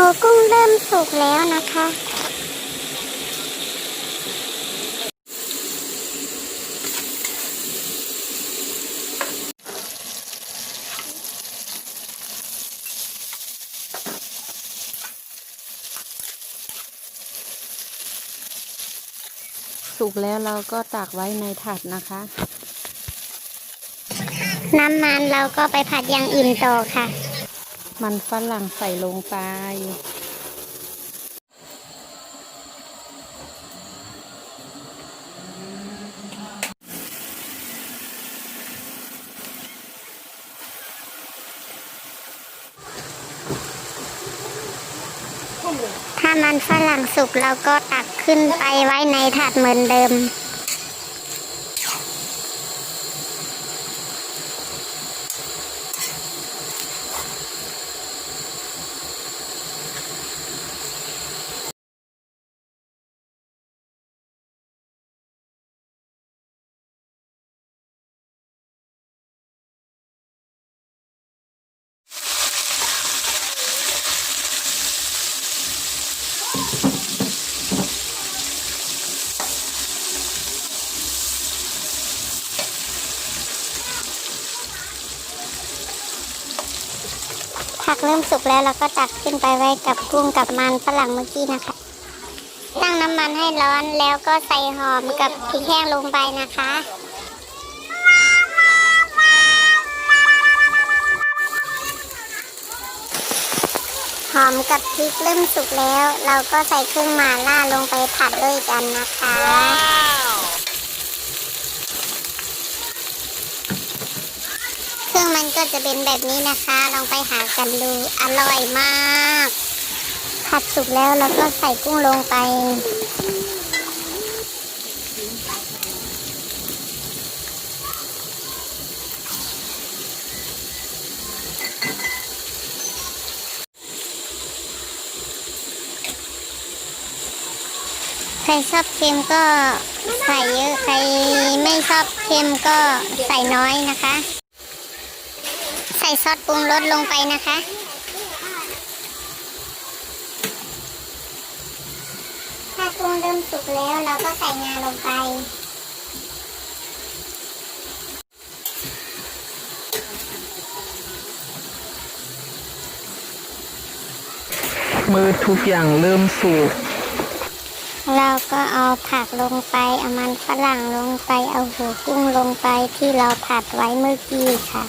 หัวกุ้งเริ่มสุกแล้วนะคะ สุกแล้วเราก็ตักไว้ในถาดนะคะ น้ำมันเราก็ไปผัดอย่างอื่นต่อค่ะ มันฝรั่งใส่ลงไป ถ้ามันฝรั่งสุกเราก็ตักขึ้นไปไว้ในถาดเหมือนเดิม ผักเริ่มสุกแล้วเราก็ตักขึ้นไปไว้กับกุ้งกับมันฝรั่งเมื่อกี้นะคะ ตั้งน้ำมันให้ร้อนแล้วก็ใส่หอมกับพริกแห้งลงไปนะคะหอมกับพริกเริ่มสุกแล้ว เราก็ใส่เครื่องมาล่าลงไปผัดด้วยกันนะคะ เครื่องมันก็ จะเป็นแบบนี้นะคะ ลองไปหากันดู อร่อยมาก ผัดสุกแล้วเราก็ใส่กุ้งลงไป ใครชอบเค็มก็ใส่เยอะ ใครไม่ชอบเค็มก็ใส่น้อยนะคะ ส่ซอสปรุงรสลงไปนะคะ ถ้ากุ้งเริ่มสุกแล้วเราก็ใส่งาลงไปเมื่อทุกอย่างเริ่มสุก เราก็เอาผักลงไป เอามันฝรั่งลงไป เอาหัวกุ้งลงไปที่เราผัดไว้เมื่อกี้ค่ะ